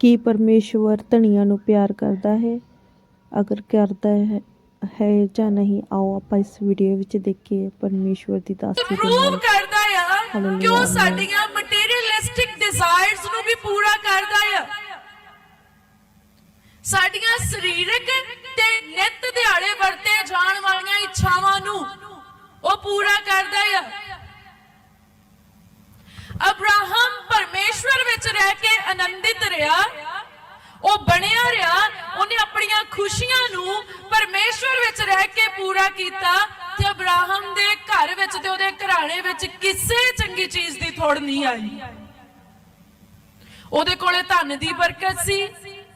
ਕੀ ਪਰਮੇਸ਼ਵਰ ਧਣੀਆਂ ਨੂੰ ਪਿਆਰ ਕਰਦਾ ਹੈ? ਅਗਰ ਕਰਦਾ ਹੈ ਹੈ ਜਾਂ ਨਹੀਂ ਆਓ ਆਪਾਂ ਇਸ ਵੀਡੀਓ ਵਿੱਚ ਦੇਖੀਏ ਪਰਮੇਸ਼ਵਰ ਦੀ ਦਾਸੀ ਦੇ ਨਾਲ। ਕਰਦਾ ਆ। ਕਿ ਉਹ Hallelujah. ਸਾਡੀਆਂ ਮਟੀਰੀਅਲਿਸਟਿਕ ਡਿਜ਼ਾਇਰਸ ਨੂੰ ਵੀ ਪੂਰਾ ਕਰਦਾ ਆ? ਸਾਡੀਆਂ ਸਰੀਰਕ ਤੇ ਨਿੱਤ ਦਿਹਾੜੇ ਵਰਤੇ ਜਾਣ ਵਾਲੀਆਂ ਇੱਛਾਵਾਂ ਨੂੰ ਉਹ ਪੂਰਾ ਕਰਦਾ ਆ। ਅਬਰਾਹਮ ਪਰਮੇਸ਼ਵਰ ਵਿੱਚ ਰਹਿ ਕੇ ਆਨੰਦਿਤ ਰਿਹਾ, ਉਹ ਬਣਿਆ ਰਿਹਾ, ਉਹਨੇ ਆਪਣੀਆਂ ਖੁਸ਼ੀਆਂ ਨੂੰ ਪਰਮੇਸ਼ਵਰ ਵਿੱਚ ਰਹਿ ਕੇ ਪੂਰਾ ਕੀਤਾ ਤੇ ਅਬਰਾਹਮ ਦੇ ਘਰ ਵਿੱਚ ਤੇ ਉਹਦੇ ਘਰਾਣੇ ਵਿੱਚ ਕਿਸੇ ਚੰਗੀ ਚੀਜ਼ ਦੀ ਥੋੜ ਨਹੀਂ ਆਈ। ਉਹਦੇ ਕੋਲੇ ਧਨ ਦੀ ਬਰਕਤ ਸੀ,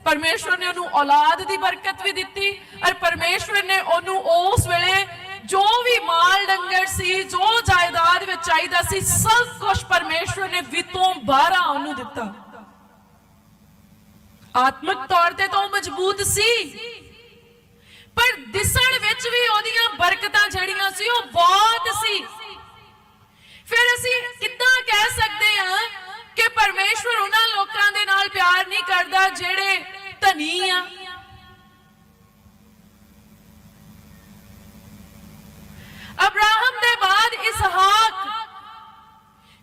ਪਰਮੇਸ਼ਵਰ ਨੇ ਉਹਨੂੰ ਔਲਾਦ ਦੀ ਬਰਕਤ ਵੀ ਦਿੱਤੀ, ਔਰ ਪਰਮੇਸ਼ਵਰ ਨੇ ਉਹਨੂੰ ਉਸ ਵੇਲੇ ਜੋ ਵੀ ਮਾਲ ਡੰਗਰ ਸੀ, ਜੋ ਜਾਇਦਾਦ ਵਿੱਚ ਚਾਹੀਦਾ ਸੀ, ਸਭ ਕੁਝ ਪਰਮੇਸ਼ਵਰ ਨੇ ਵਿਤੋਂ ਬਾਹਰ ਉਹਨੂੰ ਦਿੱਤਾ। ਆਤਮਿਕ ਤੌਰ ਤੇ ਤਾਂ ਉਹ ਮਜ਼ਬੂਤ ਸੀ। ਪਰ ਦਿਸਣ ਵਿੱਚ ਵੀ ਉਹਦੀਆਂ ਬਰਕਤਾਂ ਜਿਹੜੀਆਂ ਸੀ, ਉਹ ਬਹੁਤ ਸੀ। ਫਿਰ ਅਸੀਂ ਕਿੱਦਾਂ ਕਹਿ ਸਕਦੇ ਹਾਂ ਕਿ ਪਰਮੇਸ਼ਵਰ ਉਹਨਾਂ ਲੋਕਾਂ ਦੇ ਨਾਲ ਪਿਆਰ ਨਹੀਂ ਕਰਦਾ ਜਿਹੜੇ ਧਨੀ ਆ ਅਬਰਾਹਮ ਦੇ ਬਾਅਦ ਇਸਹਾਕ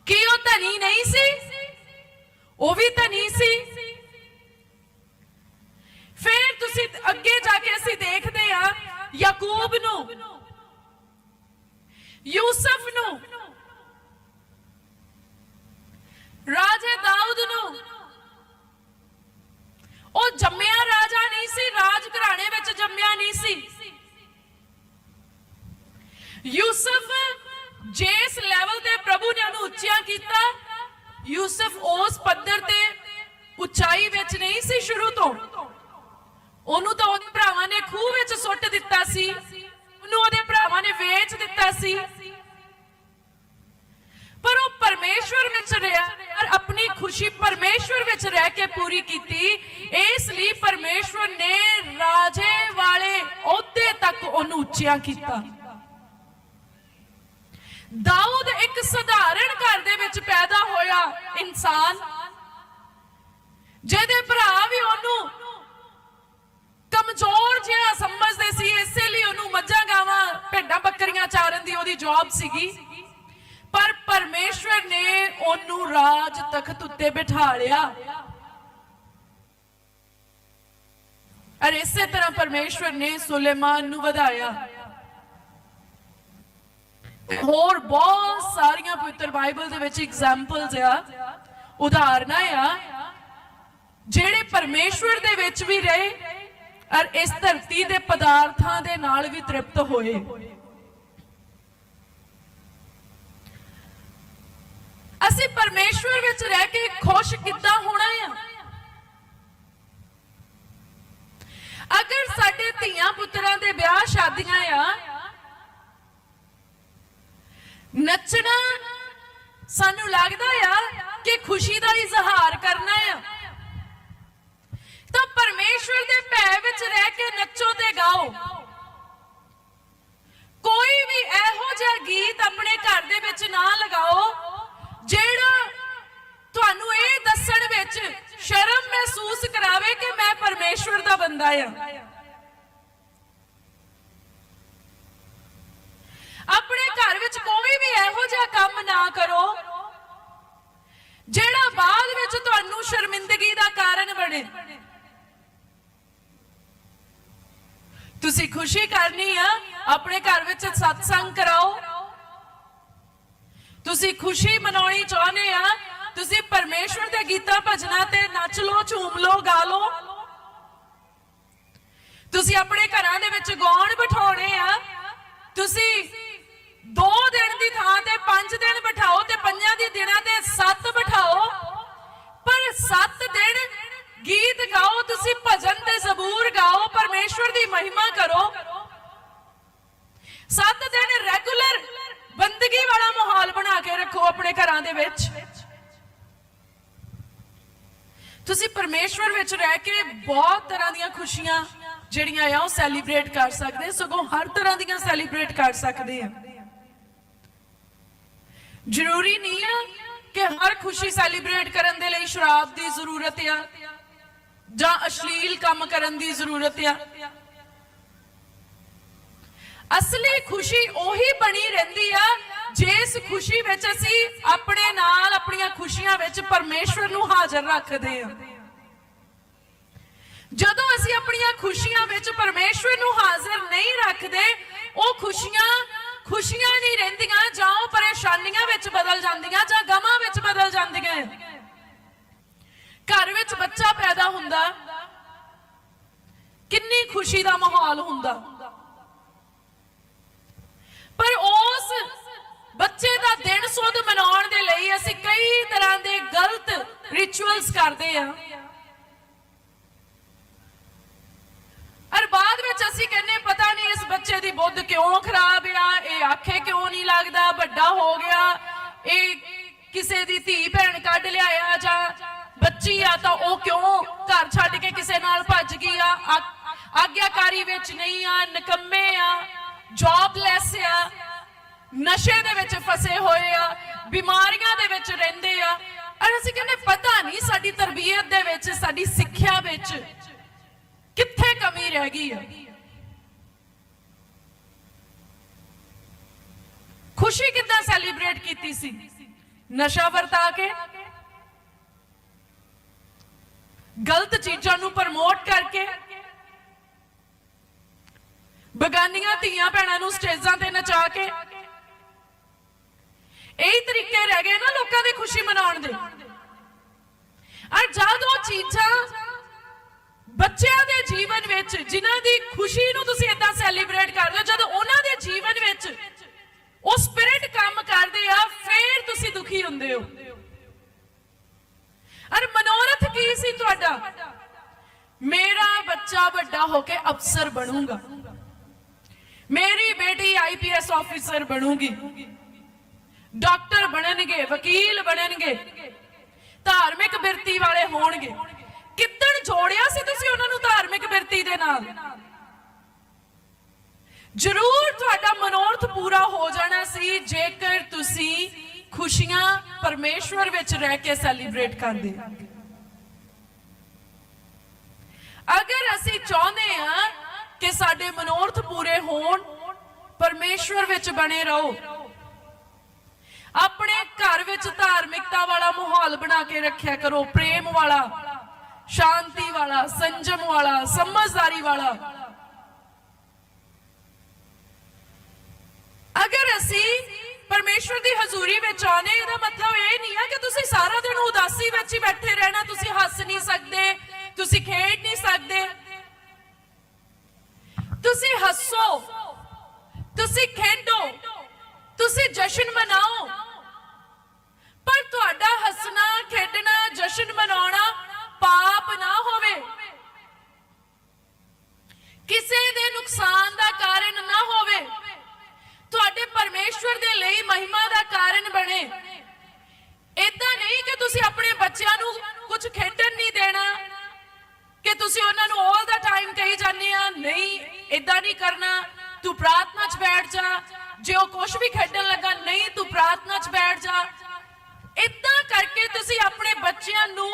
ਕੀ ਉਹ ਧਨੀ ਨਹੀਂ ਸੀ ਉਹ ਵੀ ਤਾਂ ਨਹੀਂ ਸੀ। ਫਿਰ ਤੁਸੀਂ ਅੱਗੇ ਜਾ ਕੇ ਅਸੀਂ ਦੇਖਦੇ ਹਾਂ ਯਾਕੂਬ ਨੂੰ, ਯੂਸਫ ਨੂੰ, ਰਾਜੇ ਦਾਊਦ ਨੂੰ। ਉਹ ਜੰਮਿਆ ਰਾਜਾ ਨਹੀਂ ਸੀ, ਰਾਜ ਘਰਾਣੇ ਵਿੱਚ ਜੰਮਿਆ ਨਹੀਂ ਸੀ। ਯੂਸਫ ਜਿਸ ਲੈਵਲ ਤੇ ਪ੍ਰਭੂ ਨੇ ਉਹਨੂੰ ਉੱਚਿਆ ਕੀਤਾ ਯੂਸਫ ਉਸ ਪੱਧਰ ਤੇ ਉਚਾਈ ਵਿੱਚ ਨਹੀਂ ਸੀ ਸ਼ੁਰੂ ਤੋਂ। ਉਹਨੂੰ ਤਾਂ ਉਹਦੇ ਭਰਾਵਾਂ ਨੇ ਖੂਹ ਵਿੱਚ ਸੁੱਟ ਦਿੱਤਾ ਸੀ। ਉਹਨੂੰ ਉਹਦੇ ਭਰਾਵਾਂ ਨੇ ਵੇਚ ਦਿੱਤਾ ਸੀ। ਪਰ ਉਹ ਪਰਮੇਸ਼ਵਰ ਵਿੱਚ ਰਿਹਾ ਔਰ ਆਪਣੀ ਖੁਸ਼ੀ ਪਰਮੇਸ਼ਵਰ ਵਿੱਚ ਰਹਿ ਕੇ ਪੂਰੀ ਕੀਤੀ। ਇਸ ਲਈ ਪਰਮੇਸ਼ਵਰ ਨੇ ਰਾਜੇ ਵਾਲੇ ਅਹੁਦੇ ਤੱਕ ਉਹਨੂੰ ਉੱਚਿਆ ਕੀਤਾ। ਦਾਊਦ ਇੱਕ ਸਧਾਰਨ ਘਰ ਦੇ ਵਿੱਚ ਪੈਦਾ ਹੋਇਆ ਇਨਸਾਨ। ਜਿਹਦੇ ਭਰਾ ਵੀ ਉਹਨੂੰ ਕਮਜ਼ੋਰ ਜਿਹਾ ਸਮਝਦੇ ਸੀ, ਇਸੇ ਲਈ ਉਹਨੂੰ ਮੱਝਾਂ, ਗਾਵਾਂ ਭੇਡਾਂ ਬੱਕਰੀਆਂ ਚਾਰਨ ਦੀ ਉਹਦੀ ਜੌਬ ਸੀਗੀ। ਪਰ ਪਰਮੇਸ਼ਵਰ ਨੇ ਉਹਨੂੰ ਰਾਜ ਤਖਤ ਉੱਤੇ ਬਿਠਾ ਲਿਆ। ਅਰ ਇਸੇ ਤਰ੍ਹਾਂ ਪਰਮੇਸ਼ਵਰ ਨੇ ਸੁਲੇਮਾਨ ਨੂੰ ਵਧਾਇਆ। ਹੋਰ ਬਹੁਤ ਸਾਰੀਆਂ ਪਵਿੱਤਰ ਬਾਈਬਲ ਦੇ ਵਿੱਚ ਐਗਜ਼ਾਮਪਲਸ ਆ। ਉਦਾਹਰਨਾਂ ਆ, ਜਿਹੜੇ ਪਰਮੇਸ਼ਵਰ ਦੇ ਵਿੱਚ ਵੀ ਰਹੇ ਔਰ ਇਸ ਧਰਤੀ ਦੇ ਪਦਾਰਥਾਂ ਦੇ ਨਾਲ ਵੀ ਤ੍ਰਿਪਤ ਹੋਏ। ਅਸੀਂ ਪਰਮੇਸ਼ਵਰ ਵਿੱਚ ਰਹਿ ਕੇ ਖੁਸ਼ ਕਿੱਦਾਂ ਹੋਣਾ ਆ? ਅਗਰ ਸਾਡੇ ਧੀਆਂ ਪੁੱਤਰਾਂ ਦੇ ਵਿਆਹ ਸ਼ਾਦੀਆਂ ਆ ਨੱਚਣਾ ਸਾਨੂੰ ਲੱਗਦਾ ਆ ਕਿ ਖੁਸ਼ੀ ਦਾ ਇਜ਼ਹਾਰ ਕਰਨਾ ਆ। ਤਾਂ ਪਰਮੇਸ਼ਵਰ ਦੇ ਭੈ ਵਿੱਚ ਰਹਿ ਕੇ ਨੱਚੋ ਤੇ ਗਾਓ। ਕੋਈ ਵੀ ਇਹੋ ਜਿਹਾ ਗੀਤ ਆਪਣੇ ਘਰ ਦੇ ਵਿੱਚ ਨਾ ਲਗਾਓ, ਜਿਹੜਾ ਤੁਹਾਨੂੰ ਇਹ ਦੱਸਣ ਵਿੱਚ ਸ਼ਰਮ ਮਹਿਸੂਸ ਕਰਾਵੇ ਕਿ ਮੈਂ ਪਰਮੇਸ਼ਵਰ ਦਾ ਬੰਦਾ ਆ ਆਪਣੇ ਘਰ ਵਿੱਚ ਕੋਈ ਵੀ ਇਹੋ ਜਿਹਾ ਕੰਮ ਨਾ ਕਰੋ ਜਿਹੜਾ ਬਾਅਦ ਸ਼ਰਮਿੰਦਗੀ ਦਾ ਕਾਰਨ ਬਣੇ। ਤੁਸੀਂ ਖੁਸ਼ੀ ਕਰਨੀ ਆ, ਆਪਣੇ ਘਰ ਵਿੱਚ ਸਤਸੰਗ ਕਰਾਓ। ਤੁਸੀਂ ਖੁਸ਼ੀ ਮਨਾਉਣੀ ਚਾਹੁੰਦੇ ਆ, ਤੁਸੀਂ ਪਰਮੇਸ਼ਵਰ ਦੇ ਗੀਤਾਂ ਭਜਨਾਂ ਤੇ ਨੱਚ ਲਓ, ਝੂਮ ਲਓ, ਗਾ ਲਓ। ਤੁਸੀਂ ਆਪਣੇ ਘਰਾਂ ਦੇ ਵਿੱਚ ਗਾਉਣ ਬਿਠਾਉਣੇ ਆ। ਤੁਸੀਂ 2 ਦਿਨ ਦੀ ਥਾਂ ਤੇ 5 ਦਿਨ ਬਿਠਾਓ ਤੇ ਪੰਜਾਂ ਦੀ ਦਿਨਾਂ ਤੇ 7 ਬਿਠਾਓ। ਪਰ 7 ਦਿਨ ਗੀਤ ਗਾਓ, ਤੁਸੀਂ ਭਜਨ ਤੇ ਜ਼ਬੂਰ ਗਾਓ, ਪਰਮੇਸ਼ਵਰ ਦੀ ਮਹਿਮਾ ਕਰੋ। 7 ਦਿਨ ਰੈਗੂਲਰ ਬੰਦਗੀ ਵਾਲਾ ਮਾਹੌਲ ਬਣਾ ਕੇ ਰੱਖੋ ਆਪਣੇ ਘਰਾਂ ਦੇ ਵਿੱਚ। ਤੁਸੀਂ ਪਰਮੇਸ਼ਵਰ ਵਿੱਚ ਰਹਿ ਕੇ ਬਹੁਤ ਤਰ੍ਹਾਂ ਦੀਆਂ ਖੁਸ਼ੀਆਂ ਜਿਹੜੀਆਂ ਆ, ਉਹ ਸੈਲੀਬ੍ਰੇਟ ਕਰ ਸਕਦੇ, ਸਗੋਂ ਹਰ ਤਰ੍ਹਾਂ ਦੀਆਂ ਸੈਲੀਬ੍ਰੇਟ ਕਰ ਸਕਦੇ ਆ। ਜ਼ਰੂਰੀ ਨਹੀਂ ਆ ਕਿ ਹਰ ਖੁਸ਼ੀ ਸੈਲੀਬ੍ਰੇਟ ਕਰਨ ਦੇ ਲਈ ਸ਼ਰਾਬ ਦੀ ਜ਼ਰੂਰਤ ਆ, ਜਾਂ ਅਸ਼ਲੀਲ ਕੰਮ ਕਰਨ ਦੀ ਜ਼ਰੂਰਤ ਆ। ਅਸਲੀ ਖੁਸ਼ੀ ਉਹੀ ਬਣੀ ਰਹਿੰਦੀ ਆ, ਜਿਸ ਖੁਸ਼ੀ ਵਿੱਚ ਅਸੀਂ ਆਪਣੇ ਨਾਲ ਆਪਣੀਆਂ ਖੁਸ਼ੀਆਂ ਵਿੱਚ ਪਰਮੇਸ਼ਵਰ ਨੂੰ ਹਾਜ਼ਰ ਰੱਖਦੇ ਹਾਂ ਜਦੋਂ ਅਸੀਂ ਆਪਣੀਆਂ ਖੁਸ਼ੀਆਂ ਵਿੱਚ ਪਰਮੇਸ਼ਵਰ ਨੂੰ ਹਾਜ਼ਰ ਨਹੀਂ ਰੱਖਦੇ, ਉਹ ਖੁਸ਼ੀਆਂ ਖੁਸ਼ੀਆਂ ਨਹੀਂ ਰਹਿੰਦੀਆਂ ਜਾਂ ਉਹ ਪਰੇਸ਼ਾਨੀਆਂ ਵਿੱਚ ਬਦਲ ਜਾਂਦੀਆਂ ਜਾਂ ਗਮਾਂ ਵਿੱਚ ਬਦਲ ਜਾਂਦੀਆਂ ਘਰ ਵਿੱਚ ਬੱਚਾ ਪੈਦਾ ਹੁੰਦਾ, ਕਿੰਨੀ ਖੁਸ਼ੀ ਦਾ ਮਾਹੌਲ ਹੁੰਦਾ। ਪਰ ਉਸ ਬੱਚੇ ਦਾ ਦਿਨ ਸੁੱਧ ਮਨਾਉਣ ਦੇ ਲਈ ਅਸੀਂ ਕਈ ਤਰ੍ਹਾਂ ਦੇ ਗਲਤ ਰਿਚੁਅਲਸ ਕਰਦੇ ਆ ਔਰ ਬਾਅਦ ਵਿੱਚ ਅਸੀਂ ਕਹਿੰਨੇ ਪਤਾ ਨਹੀਂ ਇਸ ਬੱਚੇ ਦੀ ਬੁੱਧ ਕਿਉਂ ਖਰਾਬ ਆ, ਇਹ ਆਖੇ ਕਿਉਂ ਨਹੀਂ ਲੱਗਦਾ, ਵੱਡਾ ਹੋ ਗਿਆ, ਇਹ ਕਿਸੇ ਦੀ ਧੀ ਭੈਣ ਕੱਢ ਲਿਆਇਆ ਜਾਂ ਬੱਚੀ ਆ ਤਾਂ ਉਹ ਕਿਉਂ ਘਰ ਛੱਡ ਕੇ ਕਿਸੇ ਨਾਲ ਭੱਜ ਗਈ ਆ? ਆਗਿਆਕਾਰੀ ਵਿੱਚ ਨਹੀਂ ਆ, ਨਕੰਮੇ ਆ ਜੌਬਲੈਸ ਆ, ਨਸ਼ੇ ਦੇ ਵਿੱਚ ਫਸੇ ਹੋਏ ਆ, ਬਿਮਾਰੀਆਂ ਦੇ ਵਿੱਚ ਰਹਿੰਦੇ ਆ। ਔਰ ਅਸੀਂ ਕਹਿੰਦੇ, ਪਤਾ ਨਹੀਂ ਸਾਡੀ ਤਰਬੀਅਤ ਦੇ ਵਿੱਚ, ਸਾਡੀ ਸਿੱਖਿਆ ਵਿੱਚ ਕਿੱਥੇ ਕਮੀ ਰਹਿ ਗਈ ਆ। ਖੁਸ਼ੀ ਕਿੱਦਾਂ ਸੈਲੀਬ੍ਰੇਟ ਕੀਤੀ ਸੀ? ਨਸ਼ਾ ਵਰਤਾ ਕੇ ਗਲਤ ਚੀਜ਼ਾਂ ਨੂੰ ਪ੍ਰਮੋਟ ਕਰਕੇ। ਬਗਾਨੀਆਂ ਧੀਆਂ ਭੈਣਾਂ ਨੂੰ ਸਟੇਜਾਂ ਤੇ ਨਚਾ ਕੇ। ਇਹੀ ਤਰੀਕੇ ਰਹਿ ਗਏ ਨਾ ਲੋਕਾਂ ਦੀ ਖੁਸ਼ੀ ਮਨਾਉਣ ਦੇ। ਔਰ ਜਦ ਚੀਜ਼ਾਂ ਬੱਚਿਆਂ ਦੇ ਜੀਵਨ ਵਿੱਚ, ਜਿਨ੍ਹਾਂ ਦੀ ਖੁਸ਼ੀ ਨੂੰ ਤੁਸੀਂ ਇਦਾਂ ਸੈਲੀਬ੍ਰੇਟ ਕਰਦੇ ਹੋ, ਜਦ ਉਹਨਾਂ ਦੇ ਜੀਵਨ ਵਿੱਚ ਉਹ ਸਪਿਰਿਟ ਕੰਮ ਕਰਦੇ ਆ, ਫੇਰ ਤੁਸੀਂ ਦੁਖੀ ਹੁੰਦੇ ਹੋ। ਅਰ ਮਨੋਰਥ ਕੀ ਸੀ ਤੁਹਾਡਾ? ਮੇਰਾ ਬੱਚਾ ਵੱਡਾ ਹੋ ਕੇ ਅਫਸਰ ਬਣੂਗਾ। ਮੇਰੀ ਬੇਟੀ ਆਈਪੀਐਸ ਆਫੀਸਰ ਬਣੂਗੀ। ਡਾਕਟਰ ਬਣਨਗੇ, ਵਕੀਲ ਬਣਨਗੇ, ਧਾਰਮਿਕ ਬਿਰਤੀ ਵਾਲੇ ਹੋਣਗੇ। ਕਿੱਦਣ ਜੋੜਿਆ ਸੀ ਤੁਸੀਂ ਉਹਨਾਂ ਨੂੰ ਧਾਰਮਿਕ ਬਿਰਤੀ ਦੇ ਨਾਲ? ਜ਼ਰੂਰ ਤੁਹਾਡਾ ਮਨੋਰਥ ਪੂਰਾ ਹੋ ਜਾਣਾ ਸੀ, ਜੇਕਰ ਤੁਸੀਂ ਖੁਸ਼ੀਆਂ ਪਰਮੇਸ਼ਵਰ ਵਿੱਚ ਰਹਿ ਕੇ ਸੈਲੀਬ੍ਰੇਟ ਕਰਦੇ। ਅਗਰ ਅਸੀਂ ਚਾਹੁੰਦੇ ਹਾਂ ਕਿ ਸਾਡੇ ਮਨੋਰਥ ਪੂਰੇ ਹੋਣ, ਪਰਮੇਸ਼ਵਰ ਵਿੱਚ ਬਣੇ ਰਹੋ। ਆਪਣੇ ਘਰ ਵਿੱਚ ਧਾਰਮਿਕਤਾ ਵਾਲਾ ਮਾਹੌਲ ਬਣਾ ਕੇ ਰੱਖਿਆ ਕਰੋ, ਪ੍ਰੇਮ ਵਾਲਾ, ਸ਼ਾਂਤੀ ਵਾਲਾ, ਸੰਜਮ ਵਾਲਾ, ਸਮਝਦਾਰੀ ਵਾਲਾ। ਅਗਰ ਅਸੀਂ ਪਰਮੇਸ਼ਵਰ ਦੀ ਹਜ਼ੂਰੀ ਵਿੱਚ ਆਨੇ ਇਹਦਾ ਮਤਲਬ ਇਹ ਨਹੀਂ ਹੈ ਕਿ ਤੁਸੀਂ ਸਾਰਾ ਦਿਨ ਉਦਾਸੀ ਵਿੱਚ ਹੀ ਬੈਠੇ ਰਹਿਣਾ, ਤੁਸੀਂ ਹੱਸ ਨਹੀਂ ਸਕਦੇ ਤੁਸੀਂ ਖੇਡ ਨਹੀਂ ਸਕਦੇ। ਤੁਸੀਂ ਹੱਸੋ। ਤੁਸੀਂ ਖੇਡੋ। ਤੁਸੀਂ ਜਸ਼ਨ ਮਨਾਓ। ਪਰ ਤੁਹਾਡਾ ਹੱਸਣਾ, ਖੇਡਣਾ, ਜਸ਼ਨ ਮਨਾਉਣਾ ਪਾਪ ਨਾ ਹੋਵੇ। ਕਿਸੇ ਦੇ ਨੁਕਸਾਨ ਦਾ ਕਾਰਨ ਨਾ ਹੋਵੇ। ਤੁਹਾਡੇ ਪਰਮੇਸ਼ਵਰ ਦੇ ਲਈ ਮਹਿਮਾ ਦਾ ਕਾਰਨ ਬਣੇ। ਇਦਾਂ ਨਹੀਂ ਕਿ ਤੁਸੀਂ ਆਪਣੇ ਬੱਚਿਆਂ ਨੂੰ ਕੁਝ ਖੇਡ ਤੁਸੀਂ ਉਹਨਾਂ ਨੂੰ 올 ਦਾ ਟਾਈਮ ਕਹੀ ਜਾਂਦੇ ਆ, ਨਹੀਂ ਇਦਾਂ ਨਹੀਂ ਕਰਨਾ। ਤੂੰ ਪ੍ਰਾਰਥਨਾ 'ਚ ਬੈਠ ਜਾ। ਜੇ ਉਹ ਕੁਝ ਵੀ ਖੇਡਣ ਲੱਗਾ, ਨਹੀਂ, ਤੂੰ ਪ੍ਰਾਰਥਨਾ 'ਚ ਬੈਠ ਜਾ। ਇਦਾਂ ਕਰਕੇ ਤੁਸੀਂ ਆਪਣੇ ਬੱਚਿਆਂ ਨੂੰ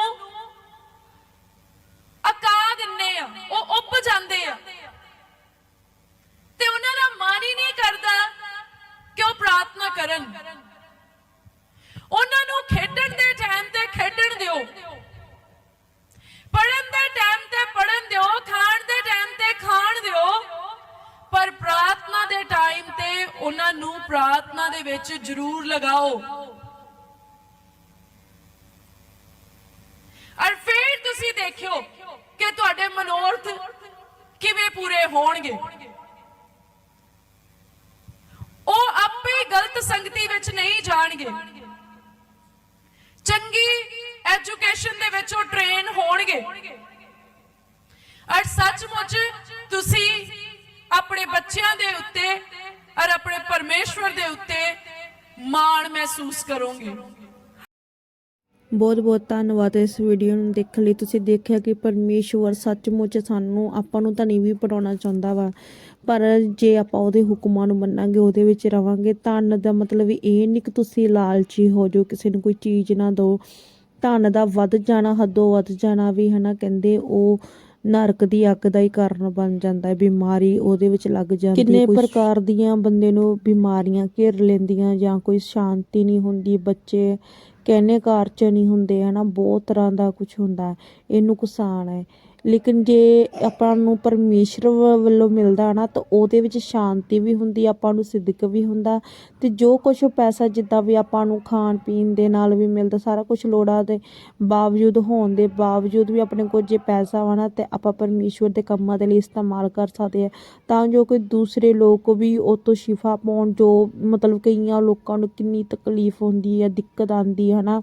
ਅਕਾ ਦਿੰਨੇ ਆ। ਉਹ ਉੱਪ ਵਿੱਚ ਜ਼ਰੂਰ ਲਗਾਓ। ਔਰ ਫਿਰ ਤੁਸੀਂ ਦੇਖਿਓ ਕਿ ਤੁਹਾਡੇ ਮਨੋਰਥ ਕਿਵੇਂ ਪੂਰੇ ਹੋਣਗੇ। ਉਹ ਆਪੇ ਗਲਤ ਸੰਗਤੀ ਵਿੱਚ ਨਹੀਂ ਜਾਣਗੇ। ਚੰਗੀ ਐਜੂਕੇਸ਼ਨ ਦੇ ਵਿੱਚ ਉਹ ਟ੍ਰੇਨ ਹੋਣਗੇ। ਔਰ ਸੱਚਮੁੱਚ ਤੁਸੀਂ ਆਪਣੇ ਬੱਚਿਆਂ ਦੇ ਉੱਤੇ ਔਰ ਆਪਣੇ ਪਰਮੇਸ਼ਵਰ ਦੇ ਉੱਤੇ ਮਾਣ ਮਹਿਸੂਸ ਕਰੋਗੇ। ਬਹੁਤ ਬਹੁਤ ਧੰਨਵਾਦ ਇਸ ਵੀਡੀਓ ਨੂੰ ਦੇਖਣ ਲਈ। ਤੁਸੀਂ ਦੇਖਿਆ ਕਿ ਪਰਮੇਸ਼ਵਰ ਸੱਚਮੁੱਚ ਸਾਨੂੰ, ਆਪਾਂ ਨੂੰ ਤਾਂ ਨਹੀਂ ਵੀ ਪੜਾਉਣਾ ਚਾਹੁੰਦਾ ਵਾ। ਪਰ ਜੇ ਆਪਾਂ ਉਹਦੇ ਹੁਕਮਾਂ ਨੂੰ ਮੰਨਾਂਗੇ, ਉਹਦੇ ਵਿੱਚ ਰਵਾਂਗੇ, ਧਨ ਦਾ ਮਤਲਬ ਇਹ ਨਹੀਂ ਕਿ ਤੁਸੀਂ ਲਾਲਚੀ ਹੋ ਜਾਓ, ਕਿਸੇ ਨੂੰ ਕੋਈ ਚੀਜ਼ ਨਾ ਦਿਓ। ਧਨ ਦਾ ਵੱਧ ਜਾਣਾ, ਹੱਦੋਂ ਵੱਧ ਜਾਣਾ ਵੀ, ਹਨਾ, ਕਹਿੰਦੇ ਉਹ ਨਰਕ ਦੀ ਅੱਗ ਦਾ ਹੀ ਕਾਰਨ ਬਣ ਜਾਂਦਾ ਹੈ ਬਿਮਾਰੀ ਉਹਦੇ ਵਿੱਚ ਲੱਗ ਜਾਂਦੀ ਕਿੰਨੇ ਪ੍ਰਕਾਰ ਦੀਆਂ ਬੰਦੇ ਨੂੰ ਬਿਮਾਰੀਆਂ ਘੇਰ ਲੈਂਦੀਆਂ ਜਾਂ ਕੋਈ ਸ਼ਾਂਤੀ ਨਹੀਂ ਹੁੰਦੀ ਬੱਚੇ ਕਹਿੰਨੇ ਘਰ ਚ ਨਹੀਂ ਹੁੰਦੇ ਹਨਾ ਬਹੁਤ ਤਰ੍ਹਾਂ ਦਾ ਕੁਝ ਹੁੰਦਾ ਹੈ। ਇਹ ਨੁਕਸਾਨ ਹੈ ਲੇਕਿਨ ਜੇ ਆਪਾਂ ਨੂੰ ਪਰਮੇਸ਼ਰ ਵੱਲੋਂ ਮਿਲਦਾ ਨਾ, ਤਾਂ ਉਹਦੇ ਵਿੱਚ ਸ਼ਾਂਤੀ ਵੀ ਹੁੰਦੀ, ਆਪਾਂ ਨੂੰ ਸਿੱਧਕ ਵੀ ਹੁੰਦਾ। ਤੇ ਜੋ ਕੁਝ ਪੈਸਾ ਜਿੱਦਾਂ ਵੀ ਆਪਾਂ ਨੂੰ ਖਾਣ ਪੀਣ ਦੇ ਨਾਲ ਵੀ ਮਿਲਦਾ, ਸਾਰਾ ਕੁਝ ਲੋੜਾਂ ਦੇ ਬਾਵਜੂਦ, ਹੋਣ ਦੇ ਬਾਵਜੂਦ ਵੀ ਆਪਣੇ ਕੋਲ ਜੇ ਪੈਸਾ ਵਾ ਨਾ, ਤੇ ਆਪਾਂ ਪਰਮੇਸ਼ਵਰ ਦੇ ਕੰਮਾਂ ਦੇ ਲਈ ਇਸਤੇਮਾਲ ਕਰ ਸਕਦੇ ਆ। ਤਾਂ ਜੋ ਕੋਈ ਦੂਸਰੇ ਲੋਕ ਵੀ ਉਹ ਤੋਂ ਸ਼ਿਫਾ ਪਾਉਣ, ਜੋ ਮਤਲਬ ਕਈਆਂ ਲੋਕਾਂ ਨੂੰ ਕਿੰਨੀ ਤਕਲੀਫ ਹੁੰਦੀ ਹੈ, ਦਿੱਕਤ ਆਉਂਦੀ ਹੈ ਨਾ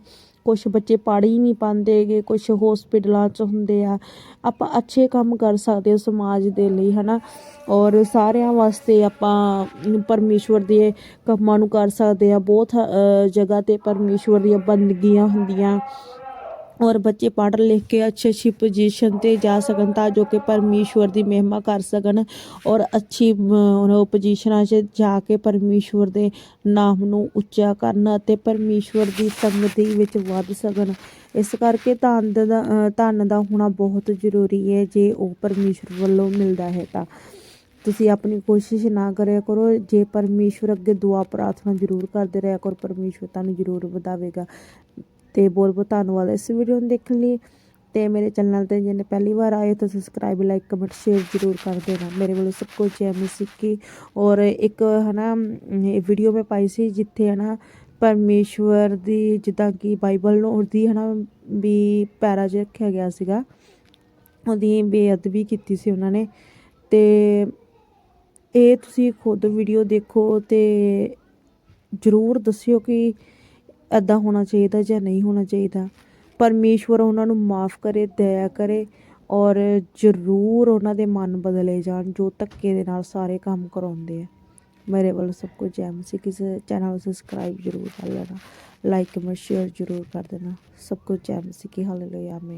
ਕੁਝ ਬੱਚੇ ਪੜ੍ਹ ਹੀ ਨਹੀਂ ਪਾਉਂਦੇਗੇ ਕੁਝ ਹਸਪੀਟਲਾਂ 'ਚ ਹੁੰਦੇ ਆ। ਆਪਾਂ ਅੱਛੇ ਕੰਮ ਕਰ ਸਕਦੇ ਹਾਂ ਸਮਾਜ ਦੇ ਲਈ, ਹਨਾ? ਔਰ ਸਾਰਿਆਂ ਵਾਸਤੇ ਆਪਾਂ ਪਰਮੇਸ਼ਵਰ ਦੇ ਕੰਮਾਂ ਨੂੰ ਕਰ ਸਕਦੇ ਆ ਬਹੁਤ ਜਗ੍ਹਾ ਤੇ ਪਰਮੇਸ਼ਵਰ ਦੀਆਂ ਬੰਦਗੀਆਂ ਹੁੰਦੀਆਂ। ਔਰ ਬੱਚੇ ਪੜ੍ਹ ਲਿਖ ਕੇ ਅੱਛੀ ਅੱਛੀ ਪੋਜੀਸ਼ਨ ਤੇ ਜਾ ਸਕਣ ਤਾਂ ਜੋ ਕਿ ਪਰਮੇਸ਼ਵਰ ਦੀ ਮਹਿਮਾ ਕਰ ਸਕਣ ਔਰ ਅੱਛੀ ਪੋਜੀਸ਼ਨਾਂ 'ਚ ਜਾ ਕੇ ਪਰਮੇਸ਼ਵਰ ਦੇ ਨਾਮ ਨੂੰ ਉੱਚਾ ਕਰਨ ਅਤੇ ਪਰਮੇਸ਼ਵਰ ਦੀ ਸੰਗਤੀ ਵਿੱਚ ਵੱਧ ਸਕਣ। ਇਸ ਕਰਕੇ ਧਨ ਦਾ ਅ, ਧਨ ਦਾ ਹੋਣਾ ਬਹੁਤ ਜ਼ਰੂਰੀ ਹੈ ਜੇ ਉਹ ਪਰਮੇਸ਼ਵਰ ਵੱਲੋਂ ਮਿਲਦਾ ਹੈ ਤਾਂ। ਤੁਸੀਂ ਆਪਣੀ ਕੋਸ਼ਿਸ਼ ਨਾ ਕਰਿਆ ਕਰੋ ਜੇ ਪਰਮੇਸ਼ਵਰ ਅੱਗੇ ਦੁਆ ਪ੍ਰਾਰਥਨਾ ਜ਼ਰੂਰ ਕਰਦੇ ਰਿਹਾ ਕਰੋ ਪਰਮੇਸ਼ਵਰ ਤੁਹਾਨੂੰ ਜ਼ਰੂਰ ਵਧਾਵੇਗਾ। ਤੇ ਬਹੁਤ ਬਹੁਤ ਧੰਨਵਾਦ ਇਸ ਵੀਡੀਓ ਨੂੰ ਦੇਖਣ ਲਈ। ਤੇ ਮੇਰੇ ਚੈਨਲ ਤੇ ਜਿਹਨੇ ਪਹਿਲੀ ਵਾਰ ਆਏ ਤਾਂ ਸਬਸਕ੍ਰਾਈਬ ਲਾਈਕ ਕਮੈਂਟ ਸ਼ੇਅਰ ਜ਼ਰੂਰ ਕਰ ਦੇਣਾ। ਮੇਰੇ ਵੱਲੋਂ ਸਭ ਕੁਝ ਜੈ ਸਿੱਖੀ। ਔਰ ਇੱਕ, ਹਨਾ, ਇਹ ਵੀਡੀਓ ਮੈਂ ਪਾਈ ਸੀ ਜਿੱਥੇ, ਹਨਾ, ਪਰਮੇਸ਼ਵਰ ਦੀ ਜਿੱਦਾਂ ਕਿ ਬਾਈਬਲ ਨੂੰ ਉਹਦੀ, ਹਨਾ, ਵੀ ਪੈਰਾ 'ਚ ਰੱਖਿਆ ਗਿਆ ਸੀਗਾ। ਉਹਦੀ ਬੇਅਦਬੀ ਕੀਤੀ ਸੀ ਉਹਨਾਂ ਨੇ। ਤੇ ਇਹ ਤੁਸੀਂ ਖੁਦ ਵੀਡੀਓ ਦੇਖੋ ਤੇ ਜ਼ਰੂਰ ਦੱਸਿਓ ਕਿ ਐਦਾਂ ਹੋਣਾ ਚਾਹੀਦਾ ਜਾਂ ਨਹੀਂ ਹੋਣਾ ਚਾਹੀਦਾ। ਪਰਮੇਸ਼ਵਰ ਉਹਨਾਂ ਨੂੰ ਮਾਫ ਕਰੇ, ਦਇਆ ਕਰੇ ਔਰ ਜ਼ਰੂਰ ਉਹਨਾਂ ਦੇ ਮਨ ਬਦਲੇ ਜਾਣ, ਜੋ ਧੱਕੇ ਦੇ ਨਾਲ ਸਾਰੇ ਕੰਮ ਕਰਾਉਂਦੇ ਆ। ਮੇਰੇ ਵੱਲੋਂ ਸਭ ਕੁਝ ਜੈ ਮਸੀਹ ਕਿਸੇ ਚੈਨਲ ਨੂੰ ਸਬਸਕ੍ਰਾਈਬ ਜ਼ਰੂਰ ਕਰ ਲੈਣਾ ਲਾਈਕ ਕਮੈਂਟ ਸ਼ੇਅਰ ਜ਼ਰੂਰ ਕਰ ਦੇਣਾ। ਸਭ ਕੁਝ ਜੈ ਮਸੀਹ ਕੀ ਹਾਲੇਲੂਇਆ ਆਮੀਨ